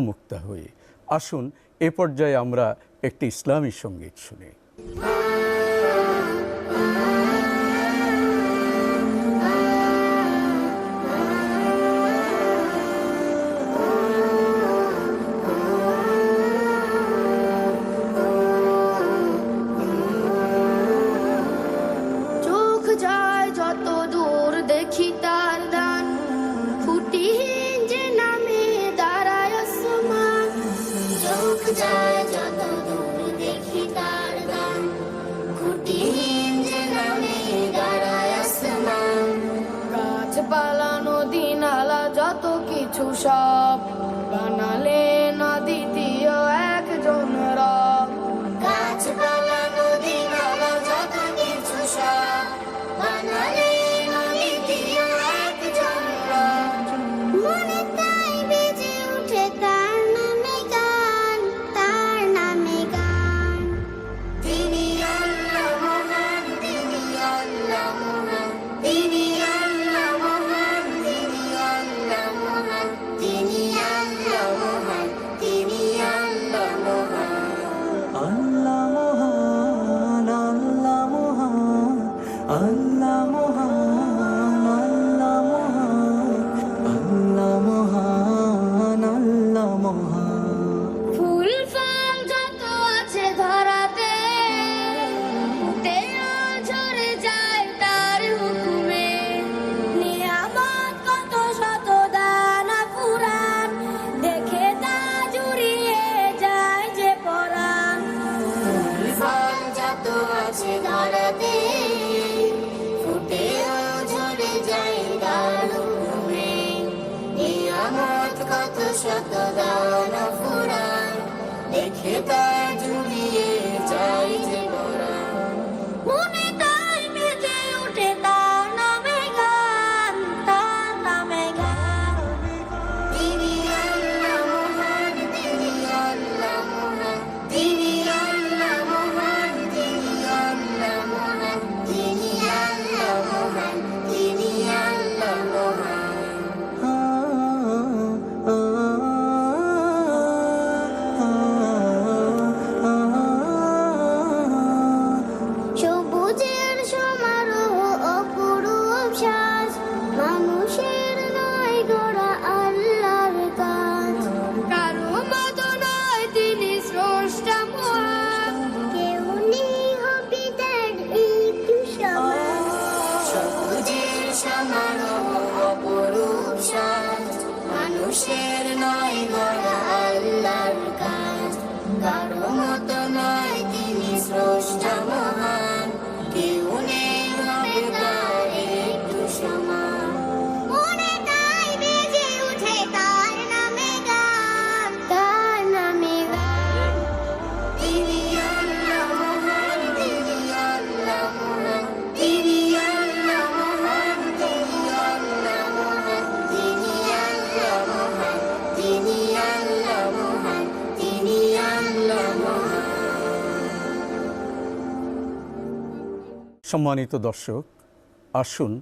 মুক্তা হয়ে আসুন এ পর্যায়ে আমরা একটি ইসলামী সংগীত শুনি। যত কিছু সব বানালে আল্লাহ মহান আল্লাহ মহান ফুল যত আছে ধরাতে তেও যায় তার হুকুমে। নিয়ামত কত শত দেখে তা জুড়িয়ে যায় যে পরাণ। যত আছে ধরাতে নামত কত শত দান ফুরান দেখে তা জুড়িয়ে মানুষের নয় বড় আল্লাহর কাজ। কারও মতো সম্মানিত দর্শক আসুন